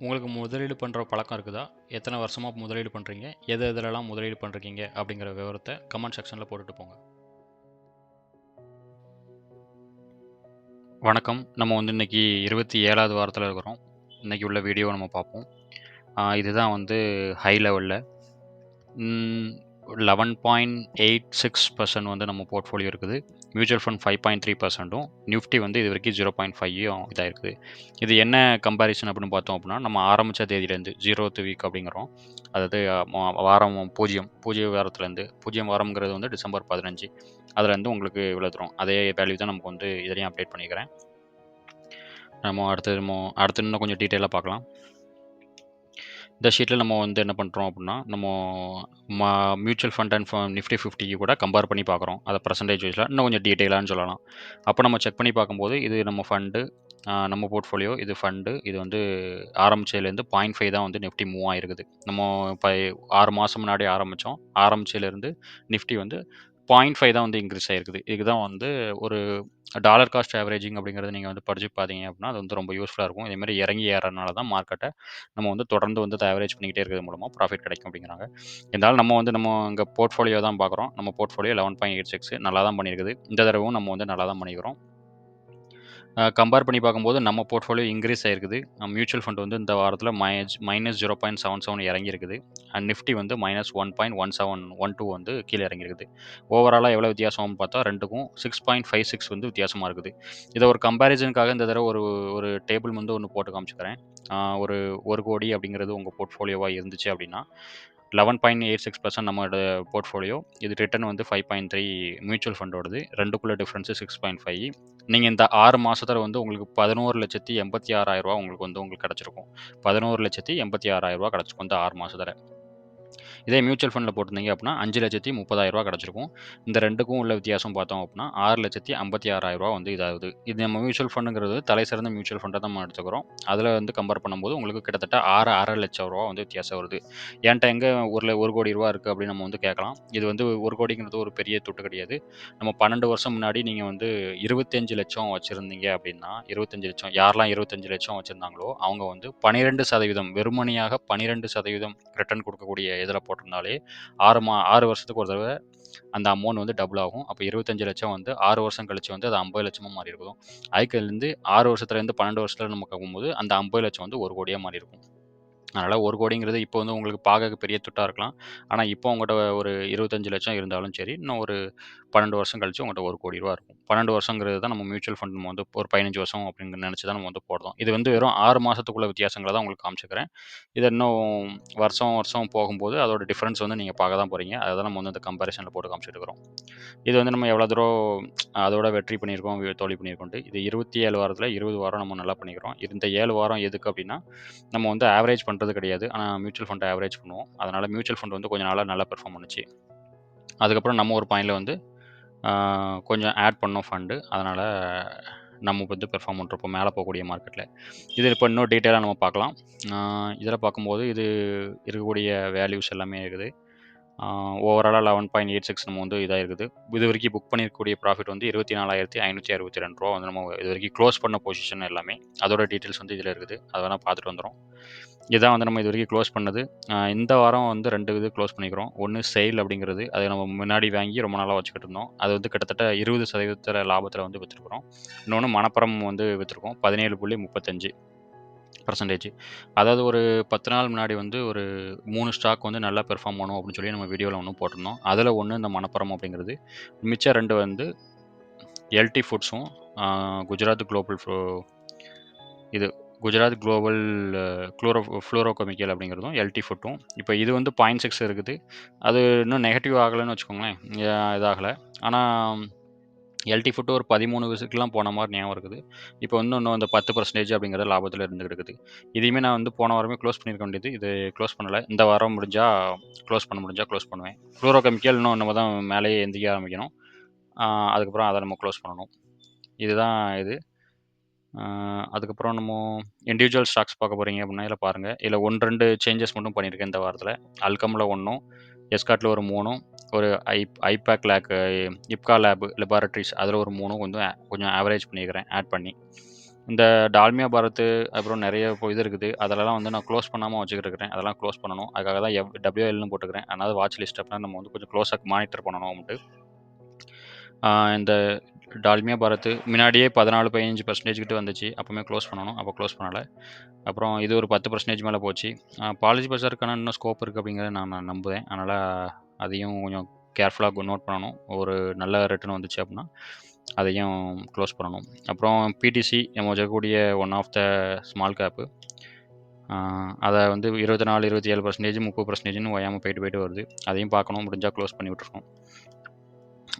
உங்களுக்கு முதலீடு பண்ணுற பழக்கம் இருக்குதா? எத்தனை வருஷமாக முதலீடு பண்ணுறீங்க எது எதுலலாம் முதலீடு பண்ணுறீங்க அப்படிங்கிற விவரத்தை கமெண்ட் செக்ஷனில் போட்டுட்டு போங்க. வணக்கம். நம்ம வந்து இன்றைக்கி இருபத்தி ஏழாவது வாரத்தில் இருக்கிறோம். இன்றைக்கி உள்ள வீடியோ நம்ம பார்ப்போம். இதுதான் வந்து ஹை லெவலில் eleven point eight six percent வந்து நம்ம போர்ட்ஃபோலியோ இருக்குது. Mutual fund five point three பர்சன்ட்டும் Nifty வந்து இது வரைக்கும் ஜீரோ பாயிண்ட் ஃபைவும் இதாக இருக்குது இது என்ன கம்பேரிசன் அப்படின்னு பார்த்தோம் அப்படின்னா நம்ம ஆரம்பித்த தேதியிலேருந்து ஜீரோத்து வீக் அப்படிங்கிறோம். அதாவது வாரம் பூஜ்ஜியம் பூஜ்ஜிய வாரத்துலேருந்து பூஜ்ஜியம் வாரம்ங்கிறது வந்து டிசம்பர் பதினஞ்சு. அதுலேருந்து உங்களுக்கு இவ்வளோ தரும். அதே வேல்யூ தான் நமக்கு வந்து இதுலேயும் அப்டேட் பண்ணிக்கிறேன். நம்ம அடுத்து நம்ம அடுத்து இன்னும் கொஞ்சம் டீட்டெயிலாக பார்க்கலாம். இந்த ஷீட்டில் நம்ம வந்து என்ன பண்ணுறோம் அப்படின்னா நம்ம மா மியூச்சுவல் ஃபண்ட் அண்ட் நிஃப்டி ஃபிஃப்டிக்கு கூட கம்பேர் பண்ணி பார்க்குறோம். அதை பர்சன்டேஜ் வைஸில் இன்னும் கொஞ்சம் டீட்டெயிலான்னு சொல்லலாம். அப்போ நம்ம செக் பண்ணி பார்க்கும்போது இது நம்ம ஃபண்டு நம்ம போர்ட்ஃபோலியோ இது ஃபண்டு இது வந்து ஆரம்பிச்சதுலேருந்து பாயிண்ட் ஃபைவ் தான் வந்து நிஃப்டி மூவ் ஆகிருக்குது நம்ம இப்போ ஆறு மாதம் முன்னாடி ஆரம்பித்தோம் ஆரம்பிச்சதுலேருந்து நிஃப்டி வந்து பாயிண்ட் ஃபைவ் தான் வந்து இன்க்ரீஸ் ஆயிருக்குது. இதுதான் வந்து ஒரு டாலர் காஸ்ட் ஆவரேஜிங் அப்படிங்கிறது நீங்கள் வந்து படிச்சு பார்த்தீங்க அப்படின்னா அது வந்து ரொம்ப யூஸ்ஃபுல்லாக இருக்கும். இதேமாதிரி இறங்கி ஏறனால தான் மார்க்கெட்டை நம்ம வந்து தொடர்ந்து வந்து ஆவரேஜ் பண்ணிக்கிட்டே இருக்கிறது மூலமாக ப்ராஃபிட் கிடைக்கும் அப்படிங்கிறாங்க. இருந்தாலும் நம்ம வந்து நம்ம இங்கே போர்ட்ஃபோலியோ தான் பார்க்குறோம் நம்ம portfolio eleven point eight six நல்லா தான் பண்ணியிருக்குது. இந்த தடவும் நம்ம வந்து நல்லா தான் பண்ணிக்கிறோம். கம்பேர் பண்ணி பார்க்கும்போது நம்ம போர்ட்ஃபோலியோ இன்க்ரீஸ் ஆயிருக்குது. மியூச்சுவல் ஃபண்ட் வந்து இந்த வாரத்தில் minus minus zero point seven seven இறங்கியிருக்குது. And Nifty வந்து minus one point one seven one two வந்து கீழே இறங்கியிருக்குது. ஓவராலாக எவ்வளோ வித்தியாசம்னு பார்த்தா ரெண்டுக்கும் சிக்ஸ் பாயிண்ட் ஃபைவ் சிக்ஸ் வந்து வித்தியாசமாக இருக்குது. இதை ஒரு கம்பேரிசனுக்காக இந்த தடவை ஒரு ஒரு டேபிள் வந்து ஒன்று போட்டு காமிச்சுக்கிறேன். ஒரு ஒரு கோடி அப்படிங்கிறது உங்கள் போர்ட்ஃபோலியோவாக இருந்துச்சு அப்படின்னா eleven point eight six percent நம்மளோட போர்ட்ஃபோலியோ இது ரிட்டர்ன் வந்து ஃபைவ் பாயிண்ட் த்ரீ மியூச்சுவல் ஃபண்டோடது ரெண்டுக்குள்ள டிஃப்ரென்ஸு சிக்ஸ் பாயிண்ட் ஃபைவ் நீங்கள் இந்த ஆறு மாதத்தில் வந்து உங்களுக்கு பதினோரு லட்சத்தி எண்பத்தி ஆறாயிரரூவா உங்களுக்கு வந்து உங்களுக்கு கிடச்சிருக்கும். பதினோரு லட்சத்தி எண்பத்தி ஆறாயிரரூவா கிடச்சிருக்கும் இந்த ஆறு மாதத்தில் இதே மியூச்சுவல் ஃபண்டில் போட்டிருந்தீங்க அப்படின்னா அஞ்சு லட்சத்தி முப்பதாயிரரூவா கிடச்சிருக்கும். இந்த ரெண்டுக்கும் உள்ள வித்தியாசம் பார்த்தோம் அப்படின்னா ஆறு லட்சத்தி ஐம்பத்தி ஆறாயிரரூவா வந்து இதாகுது. இது நம்ம மியூச்சுவல் ஃபண்டுங்கிறது தலை சிறந்த மியூச்சுவல் ஃபண்டை தான் நம்ம எடுத்துக்கிறோம். அதில் வந்து கம்பேர் பண்ணும்போது உங்களுக்கு கிட்டத்தட்ட ஆறு அரை லட்சம் ரூபா வந்து வித்தியாசம் வருது. ஏன்ட்ட எங்கே ஒரு ஒரு கோடி ரூபா இருக்குது அப்படின்னு நம்ம வந்து கேட்கலாம். இது வந்து ஒரு கோடிங்கிறது ஒரு பெரிய தொட்டு கிடையாது. நம்ம பன்னெண்டு வருஷம் முன்னாடி நீங்கள் வந்து இருபத்தஞ்சு லட்சம் வச்சுருந்தீங்க அப்படின்னா இருபத்தஞ்சு லட்சம் யாரெல்லாம் இருபத்தஞ்சு லட்சம் வச்சுருந்தாங்களோ அவங்க வந்து பன்னிரெண்டு சதவீதம் வெறுமனையாக பன்னிரெண்டு சதவீதம் ரிட்டர்ன் கொடுக்கக்கூடிய இதில் போட்டிருந்தாலே ஆறு மா ஆறு வருஷத்துக்கு ஒரு தடவை அந்த அமௌண்ட் வந்து டபுள் ஆகும். அப்போ இருபத்தஞ்சு லட்சம் வந்து ஆறு வருஷம் கழிச்சு வந்து அது ஐம்பது லட்சமாக மாறி இருக்கும். ஐக்கியிலேருந்து ஆறு வருஷத்துலேருந்து பன்னெண்டு வருஷத்துல நம்ம பார்க்கும்போது அந்த ஐம்பது லட்சம் வந்து ஒரு கோடியாக மாறி இருக்கும். அதனால் ஒரு கோடிங்கிறது இப்போ வந்து உங்களுக்கு பார்க்க பெரிய துட்டாக இருக்கலாம். ஆனால் இப்போ உங்கள்கிட்ட ஒரு இருபத்தஞ்சு லட்சம் இருந்தாலும் சரி இன்னும் ஒரு பன்னெண்டு வருஷம் கழிச்சு உங்கள்கிட்ட ஒரு கோடி ரூபா இருக்கும். பன்னெண்டு வருஷங்கிறது தான் நம்ம மியூச்சுவல் ஃபண்ட் நம்ம வந்து ஒரு பதினஞ்சு வருஷம் அப்படின்னு நினச்சி தான் நம்ம வந்து போடுறோம். இது வந்து வெறும் ஆறு மாதத்துக்குள்ள வித்தியாசங்களை தான் உங்களுக்கு காமிச்சிக்கிறேன். இது இன்னும் வருஷம் வருஷம் போகும்போது அதோட டிஃப்ரென்ஸ் வந்து நீங்கள் பார்க்க தான் போகிறீங்க அதை தான் நம்ம வந்து அந்த கம்பேரிசனில் போட்டு காமிச்சிட்டு இருக்கிறோம். இது வந்து நம்ம எவ்வளோ தூரம் அதோட வெற்றி பண்ணியிருக்கோம் வி- தோல்வி பண்ணியிருக்கோம் இது இருபத்தி ஏழு வாரத்தில் இருபது வாரம் நம்ம நல்லா பண்ணிக்கிறோம். இந்த ஏழு வாரம் எதுக்கு அப்படின்னா நம்ம வந்து ஆவரேஜ் பண்ணுறது கிடையாது. ஆனால் மியூச்சுவல் ஃபண்ட் ஆவரேஜ் பண்ணுவோம். அதனால் மியூச்சுவல் ஃபண்ட் வந்து கொஞ்சம் நாளாக நல்லா பெர்ஃபார்ம் பண்ணுச்சு. அதுக்கப்புறம் நம்ம ஒரு பாயிண்டில் வந்து கொஞ்சம் ஆட் பண்ணோம் ஃபண்டு அதனால் நம்ம வந்து பெர்ஃபார்ம் பண்ணுறப்போ மேலே போகக்கூடிய மார்க்கெட்டில் இது இப்போ இன்னும் டீட்டெயிலாக நம்ம பார்க்கலாம். இதில் பார்க்கும்போது இது இருக்கக்கூடிய வேல்யூஸ் எல்லாமே இருக்குது. ஓவராலாக லெவன் பாயிண்ட் எயிட் சிக்ஸ் நம்ம வந்து இதாக இருக்குது இது வரைக்கும் புக் பண்ணியிருக்கக்கூடிய ப்ராஃபிட் வந்து இருபத்தி நாலாயிரத்தி ஐநூற்றி அறுபத்தி ரெண்டு ரூபா வந்து நம்ம இது வரைக்கும் க்ளோஸ் பண்ண பொசிஷன் எல்லாமே அதோட டீட்டெயில்ஸ் வந்து இதில் இருக்குது. அதை வேணால் பார்த்துட்டு வந்துடும் இதான் வந்து நம்ம இது வரைக்கும் க்ளோஸ் பண்ணது. இந்த வாரம் வந்து ரெண்டு இது க்ளோஸ் பண்ணிக்கிறோம். ஒன்று செயில் அப்படிங்கிறது அதை நம்ம முன்னாடி வாங்கி ரொம்ப நாளாக வச்சுக்கிட்டு இருந்தோம். அது வந்து கிட்டத்தட்ட இருபது சதவீதத்தில் லாபத்தில் வந்து விற்றுருக்குறோம் இன்னொன்று மணப்புறம் வந்து விற்றுருக்கோம் பதினேழு புள்ளி முப்பத்தஞ்சு. பர்சன்டேஜ் அதாவது ஒரு பத்து நாள் முன்னாடி வந்து ஒரு மூணு ஸ்டாக் வந்து நல்லா பெர்ஃபார்ம் பண்ணும் அப்படின்னு சொல்லி நம்ம வீடியோவில் ஒன்று போட்டிருந்தோம். அதில் ஒன்று இந்த மணப்புறம் அப்படிங்கிறது. மிச்சம் ரெண்டு வந்து எல்டி ஃபுட்ஸும் குஜராத் குளோபல் இது குஜராத் குளோபல் குளோரோ ஃப்ளோரோகெமிக்கல் அப்படிங்கிறதும் எல்டி ஃபுட்டும் இப்போ இது வந்து பாயிண்ட் சிக்ஸ் இருக்குது. அது இன்னும் நெகட்டிவ் ஆகலைன்னு வச்சுக்கோங்களேன். இதாகலை. ஆனால் எல்டி ஃபுட்டு ஒரு பதிமூணு விசிட்லாம் போன மாதிரி ஞாபகம் இருக்குது. இப்போ வந்து இன்னும் அந்த பத்து பர்சன்டேஜ் அப்படிங்கிறது லாபத்தில் இருந்துகிட்டு இருக்குது இதையுமே நான் வந்து போன வாரமே க்ளோஸ் பண்ணியிருக்க வேண்டியது. இது க்ளோஸ் பண்ணலை. இந்த வாரம் முடிஞ்சால் க்ளோஸ் பண்ண முடிஞ்சால் க்ளோஸ் பண்ணுவேன். ஃப்ளூரோ கெமிக்கல் இன்னும் நம்ம தான் மேலேயே எந்திக்க ஆரம்பிக்கணும். அதுக்கப்புறம் அதை நம்ம க்ளோஸ் பண்ணணும். இதுதான் இது. அதுக்கப்புறம் நம்ம இண்டிவிஜுவல் ஸ்டாக்ஸ் பார்க்க போகிறீங்க அப்படின்னா இதில் பாருங்கள் இதில் ஒன்று ரெண்டு சேஞ்சஸ் மட்டும் பண்ணியிருக்கேன் இந்த வாரத்தில். அல்கமில் ஒன்றும். எஸ்காட்டில் ஒரு மூணும் ஒரு ஐ ஐபேக் லேக் இப்கா லேப் லெபார்ட்ரிஸ் அதில் ஒரு மூணும் கொஞ்சம் கொஞ்சம் ஆவரேஜ் பண்ணியிருக்கிறேன் ஆட் பண்ணி. இந்த டால்மியா பாரத் அப்புறம் நிறைய இப்போ இது இருக்குது. அதெல்லாம் வந்து நான் க்ளோஸ் பண்ணாமல் வச்சுக்கிட்டு இருக்கிறேன் அதெல்லாம் க்ளோஸ் பண்ணணும். அதுக்காக தான் எவ் டபிள்யூஎல்னு போட்டுக்கிறேன். அதனால் வாட்ச் லிஸ்ட் அப்படின்னா நம்ம வந்து கொஞ்சம் க்ளோஸாக மானிட்டர் பண்ணணும் அப்படின்ட்டு இந்த டால்மியா பாரத் முன்னாடியே பதினாலு பதினஞ்சு பர்சன்டேஜ் கிட்ட வந்துச்சு. அப்போவுமே க்ளோஸ் பண்ணணும். அப்போ க்ளோஸ் பண்ணலை. அப்புறம் இது ஒரு பத்து பர்சன்டேஜ் மேலே போச்சு. பாலிசி பஸ்ஸருக்கான இன்னும் ஸ்கோப் இருக்குது அப்படிங்கிறத நான் நம்புவேன். அதனால் அதையும் கொஞ்சம் கேர்ஃபுல்லாக நோட் பண்ணணும். ஒரு நல்ல ரிட்டர்ன் வந்துச்சு அப்படின்னா அதையும் க்ளோஸ் பண்ணணும். அப்புறம் பிடிசி நம்ம வச்சக்கூடிய one of the small cap அதை வந்து இருபத்தி நாலு இருபத்தி ஏழு பர்சன்டேஜ் முப்பது பர்சன்டேஜ்னு ஒயாமல் போயிட்டு போயிட்டு வருது. அதையும் பார்க்கணும். முடிஞ்சால் க்ளோஸ் பண்ணி விட்டுருக்கோம்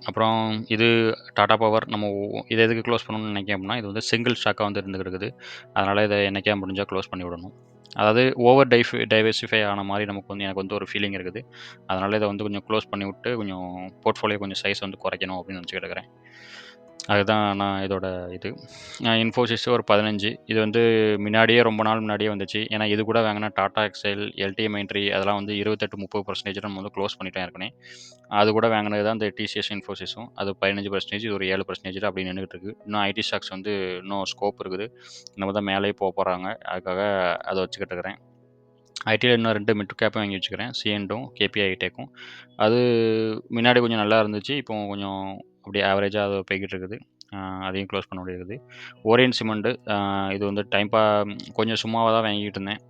அப்புறம் இது டாடா பவர் நம்ம இதை எதுக்கு க்ளோஸ் பண்ணணும்னு நினைக்கிறேன் அப்படின்னா இது வந்து சிங்கிள் ஸ்டாக்காக வந்து இருந்துகிட்டு இருக்குது அதனால் இதை என்னைக்கே முடிஞ்சால் க்ளோஸ் பண்ணி விடணும். அதாவது ஓவர் டைஃப் டைவர்சிஃபை ஆன மாதிரி நமக்கு வந்து எனக்கு வந்து ஒரு ஃபீலிங் இருக்குது. அதனால் இதை வந்து கொஞ்சம் க்ளோஸ் பண்ணி விட்டு கொஞ்சம் போர்ட்ஃபோலியோ கொஞ்சம் சைஸ் வந்து குறைக்கணும் அப்படின்னு நினச்சிக்கிட்டு இருக்கிறேன் அதுதான் நான் இதோட இது. இன்ஃபோசிஸ் ஒரு பதினஞ்சு. இது வந்து முன்னாடியே ரொம்ப நாள் முன்னாடியே வந்துச்சு. ஏன்னா இது கூட வாங்கினா டாடா எக்ஸைல் எல்டிஎம் என்ட்ரி அதெல்லாம் வந்து இருபத்தெட்டு முப்பது பர்சன்டேஜ் நம்ம வந்து க்ளோஸ் பண்ணிட்டேன் இருக்கனே. அது கூட வாங்கினது தான் இந்த டிசிஎஸ் இன்ஃபோசிஸும் அது பதினஞ்சு பர்சன்டேஜ் இது ஒரு ஏழு பர்சன்டேஜ் அப்படி நின்றுட்டு இருக்கு இன்னும் ஐடி ஸ்டாக்ஸ் வந்து இன்னும் ஸ்கோப் இருக்குது. நம்ம தான் மேலேயே போக போகிறாங்க அதுக்காக அதை வச்சுக்கிட்டு இருக்கிறேன். ஐடியில் இன்னும் ரெண்டு மிட் கேப்பும் வாங்கி வச்சுக்கிறேன். சிஎன்டும் கேபி டேக்கும் அது முன்னாடி கொஞ்சம் நல்லா இருந்துச்சு. இப்போ கொஞ்சம் அப்படியே ஆவரேஜாக அது போய்கிட்டு இருக்குது. அதையும் க்ளோஸ் பண்ண முடியாது ஓரியன் சிமெண்ட்டு இது வந்து டைம் பா கொஞ்சம் சும்மாவாக தான் வாங்கிட்டு இருந்தேன்.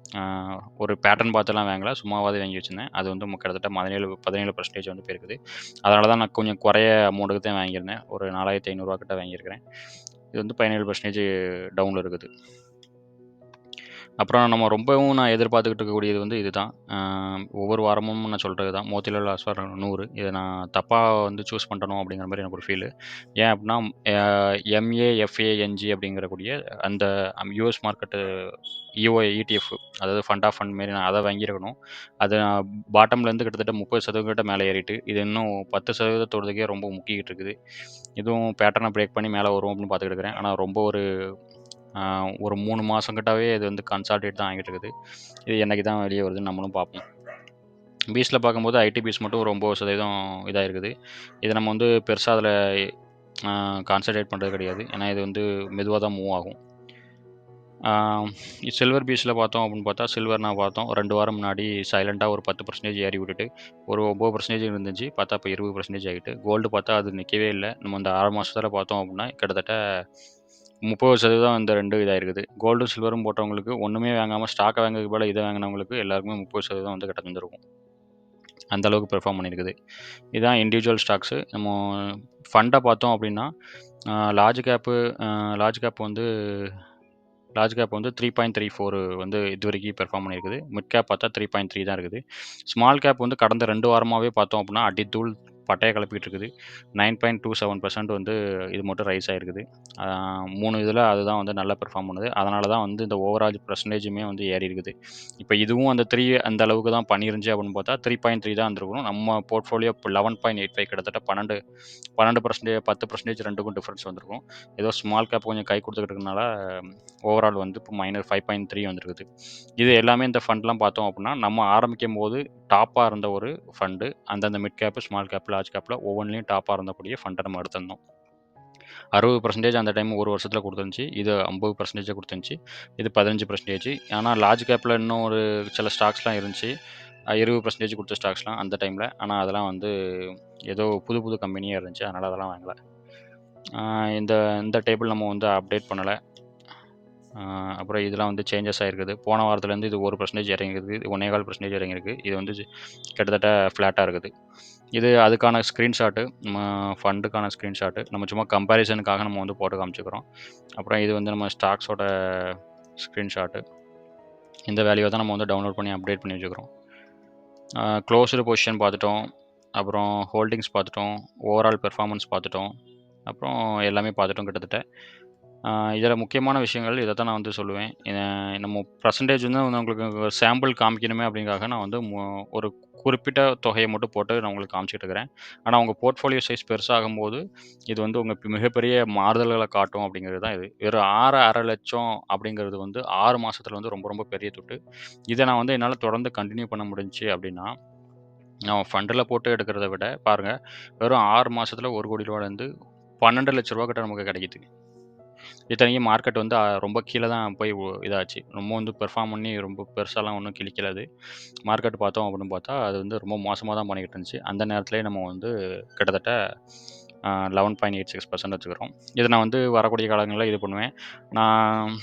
ஒரு பேட்டர்ன் பார்த்துலாம் வாங்கல. சும்மாவாக வாங்கி வச்சுருந்தேன். அது வந்து கிட்டத்தட்ட பதினேழு பதினேழு பர்சன்டேஜ் வந்து போயிருக்குது. அதனால தான் நான் கொஞ்சம் குறைய அமௌண்ட்டுக்கு தான் வாங்கியிருந்தேன். ஒரு நாலாயிரத்தி ஐநூறுரூவா கிட்ட வாங்கியிருக்கிறேன். இது வந்து பதினேழு பர்சன்டேஜ் டவுனில் இருக்குது. அப்புறம் நம்ம ரொம்பவும் நான் எதிர்பார்த்துக்கிட்டு இருக்கக்கூடியது வந்து இதுதான். ஆஹ் ஒவ்வொரு வாரமும் நான் சொல்கிறது தான். மோத்திலால் ஆஸ்வார் நூறு. இதை நான் தப்பாக வந்து சூஸ் பண்ணணும் அப்படிங்கிற மாதிரி எனக்கு ஒரு ஃபீல் ஏன் அப்படின்னா எம்ஏஎஃப்ஏஎன்ஜி அப்படிங்கிறக்கூடிய அந்த யூஎஸ் மார்க்கெட்டு இஓ இடிஎஃப் அதாவது ஃபண்ட் ஆஃப் ஃபண்ட் மாரி நான் அதை வாங்கியிருக்கணும். அது நான் பாட்டம்லேருந்து கிட்டத்தட்ட முப்பது சதவீதம் கிட்ட மேலே ஏறிட்டு இது இன்னும் பத்து சதவீதத்தோடதுக்கே ரொம்ப முக்கிக்கிட்டு இருக்குது. இதுவும் பேட்டர்னை பிரேக் பண்ணி மேலே வரும் அப்படின்னு பார்த்துக்கிட்டு இருக்கிறேன். ஆனால் ரொம்ப ஒரு ஒரு மூணு மாதம் கிட்டவே இது வந்து கன்சால்டேட் தான் ஆகிட்டு இருக்குது இது என்னைக்கு தான் வெளியே வருதுன்னு நம்மளும் பார்ப்போம். பீஸில் பார்க்கும்போது ஐடி பீஸ் மட்டும் ஒரு ஒம்பது சதவீதம் இதாக இருக்குது இதை நம்ம வந்து பெருசாக அதில் கான்சன்ட்ரேட் பண்ணுறது கிடையாது. ஏன்னா இது வந்து மெதுவாக தான் மூவ் ஆகும். சில்வர் பீஸில் பார்த்தோம் அப்படின்னு பார்த்தா சில்வர் நான் பார்த்தோம். ரெண்டு வாரம் முன்னாடி சைலண்ட்டாக ஒரு பத்து பர்சன்டேஜ் ஏறி விட்டுட்டு ஒரு ஒம்பது பர்சன்டேஜ் இருந்துச்சு. பார்த்தா இப்போ இருபது பர்சன்டேஜ் ஆகிட்டு. கோல்டு பார்த்தா அது நிற்கவே இல்லை. நம்ம இந்த ஆறு மாதத்தில் பார்த்தோம் அப்படின்னா கிட்டத்தட்ட முப்பது சதவீதம் இந்த ரெண்டு இதாக இருக்குது கோல்டும் சில்வரும் போட்டவங்களுக்கு ஒன்றுமே வாங்காமல் ஸ்டாக்கை வாங்குறதுக்கு போல் இதை வாங்கினவங்களுக்கு எல்லாருக்குமே முப்பது சதவீதம் வந்து கிட்ட அந்தளவுக்கு பெர்ஃபார்ம் பண்ணியிருக்குது. இதுதான் இண்டிவிஜுவல் ஸ்டாக்ஸு நம்ம ஃபண்டை பார்த்தோம் அப்படின்னா லார்ஜ் கேப்பு லார்ஜ் கேப் வந்து லார்ஜ் கேப் வந்து த்ரீ பாயிண்ட் த்ரீ ஃபோர் வந்து இது வரைக்கும் பெர்ஃபார்ம் பண்ணியிருக்குது. மிட் கேப் பார்த்தா த்ரீ பாயிண்ட் த்ரீ தான் இருக்குது. ஸ்மால் கேப் வந்து கடந்த ரெண்டு வாரமாகவே பார்த்தோம் அப்படின்னா அடித்தூள் பட்டையை கிளப்பிக்கிட்டு இருக்குது nine point two seven percent வந்து இது மட்டும் ரைஸ் ஆகிருக்குது மூணு இதில் அதுதான் வந்து நல்லா பெர்ஃபார்ம் பண்ணுது. அதனால தான் வந்து இந்த ஓவரால் பர்சன்டேஜுமே வந்து ஏறி இருக்குது இப்போ இதுவும் அந்த த்ரீ அந்த அளவுக்கு தான் பண்ணிருந்துச்சு அப்படின்னு பார்த்தா த்ரீ பாயிண்ட் த்ரீ தான் வந்துருக்கணும் நம்ம போர்ட்ஃபோலியோ இப்போ லெவன் பாயிண்ட் எயிட் ஃபைவ் கிட்டத்தட்ட பன்னெண்டு பன்னெண்டு பர்சன்டேஜ் பத்து பர்சன்டேஜ் ரெண்டுக்கும் டிஃப்ரென்ஸ் வந்திருக்கும். ஏதோ ஸ்மால் கேப் கொஞ்சம் கை கொடுத்துக்கிட்டு இருக்கனால ஓவரால் வந்து இப்போ மைனர் ஃபைவ் பாயிண்ட் த்ரீ வந்துருக்குது. இது எல்லாமே இந்த ஃபண்ட்லாம் பார்த்தோம் அப்படின்னா நம்ம ஆரம்பிக்கும் போது டாப்பாக இருந்த ஒரு ஃபண்டு அந்தந்த மிட் கேப்பு ஸ்மால் கேப்பில் லார்ஜ் கேப்பில் ஒவ்வொன்றிலையும் டாப்பாக இருந்தக்கூடிய ஃபண்டை நம்ம எடுத்திருந்தோம். அறுபது பர்சன்டேஜ் அந்த டைம் ஒரு வருஷத்தில் கொடுத்துருந்துச்சு. இது ஐம்பது பர்சன்டேஜாக கொடுத்துருந்துச்சு. இது பதினஞ்சு பர்சன்டேஜ் ஆனால் லார்ஜ் கேப்பில் இன்னும் ஒரு சில ஸ்டாக்ஸ்லாம் இருந்துச்சு. இருபது பர்சன்டேஜ் கொடுத்த ஸ்டாக்ஸ்லாம் அந்த டைமில் ஆனால் அதெல்லாம் வந்து ஏதோ புது புது கம்பெனியாக இருந்துச்சு. அதனால் அதெல்லாம் வாங்கலை. இந்த இந்த டேபிள் நம்ம வந்து அப்டேட் பண்ணலை. அப்புறம் இதெல்லாம் வந்து சேஞ்சஸ் ஆகிருக்குது போன வாரத்துலேருந்து இது ஒரு பர்சன்டேஜ் இறங்கிருக்கு இது ஒன்றே கால் பர்சன்டேஜ் இறங்கிருக்கு இது வந்து கிட்டத்தட்ட ஃப்ளாட்டாக இருக்குது. இது அதுக்கான ஸ்க்ரீன்ஷாட்டு நம்ம ஃபண்டுக்கான ஸ்க்ரீன்ஷாட்டு நம்ம சும்மா கம்பேரிசனுக்காக நம்ம வந்து போட்டு காமிச்சுக்கிறோம். அப்புறம் இது வந்து நம்ம ஸ்டாக்ஸோட ஸ்க்ரீன்ஷாட்டு இந்த வேல்யூவை தான் நம்ம வந்து டவுன்லோட் பண்ணி அப்டேட் பண்ணி வச்சுக்கிறோம். க்ளோஸ்டு பொசிஷன் பார்த்துட்டோம். அப்புறம் ஹோல்டிங்ஸ் பார்த்துட்டோம். ஓவரால் பெர்ஃபார்மன்ஸ் பார்த்துட்டோம். அப்புறம் எல்லாமே பார்த்துட்டோம் கிட்டத்தட்ட. இதில் முக்கியமான விஷயங்கள் இதை தான் நான் வந்து சொல்லுவேன். நம்ம பர்சன்டேஜ் வந்து வந்து உங்களுக்கு சாம்பிள் காமிக்கணுமே அப்படிங்காக நான் வந்து மு- ஒரு குறிப்பிட்ட தொகையை மட்டும் போட்டு நான் உங்களுக்கு காமிச்சிட்டு இருக்கிறேன். ஆனால் உங்கள் போர்ட்ஃபோலியோ சைஸ் பெருசாகும் போது இது வந்து உங்கள் மிகப்பெரிய மாறுதல்களை காட்டும் அப்படிங்கிறது தான் இது. வெறும் ஆறு அரை லட்சம் அப்படிங்கிறது வந்து ஆறு மாசத்துல வந்து ரொம்ப ரொம்ப பெரிய தொட்டு. இதை நான் வந்து என்னால் தொடர்ந்து கண்டினியூ பண்ண முடிஞ்சுச்சு அப்படின்னா நான் ஃபண்டில் போட்டு எடுக்கிறத விட பாருங்கள் வெறும் ஆறு மாசத்துல ஒரு கோடி ரூபாலேருந்து பன்னெண்டு லட்ச ரூபா கிட்ட நமக்கு கிடைக்குது. இத்தனைக்கும் மார்க்கெட் வந்து ரொம்ப கீழே தான் போய் இதாச்சு. ரொம்ப வந்து பெர்ஃபார்ம் பண்ணி ரொம்ப பெருசாலாம் ஒன்றும் கிழிக்கலாது. மார்க்கெட் பார்த்தோம் அப்படின்னு பார்த்தா அது வந்து ரொம்ப மோசமாக தான் பண்ணிக்கிட்டு இருந்துச்சு. அந்த நேரத்துலேயே நம்ம வந்து கிட்டத்தட்ட eleven point eight six percent வச்சுக்கிறோம். இதை நான் வந்து வரக்கூடிய காலங்களில் இது பண்ணுவேன். நான்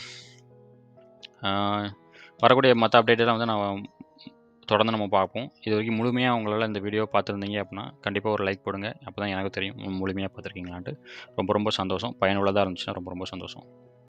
வரக்கூடிய மற்ற அப்டேட்டெல்லாம் வந்து நான் தொடர்ந்து நம்ம பார்ப்போம். இது வரைக்கும் முழுமையாக உங்களால் இந்த வீடியோ பார்த்துருந்தீங்க அப்படின்னா கண்டிப்பாக ஒரு லைக் போடுங்க. அப்போ தான் எனக்கு தெரியும் முழுமையாக பார்த்துருக்கீங்களான்ட்டு. ரொம்ப ரொம்ப சந்தோஷம். பயனுள்ளதாக இருந்துச்சுன்னா ரொம்ப ரொம்ப சந்தோஷம்.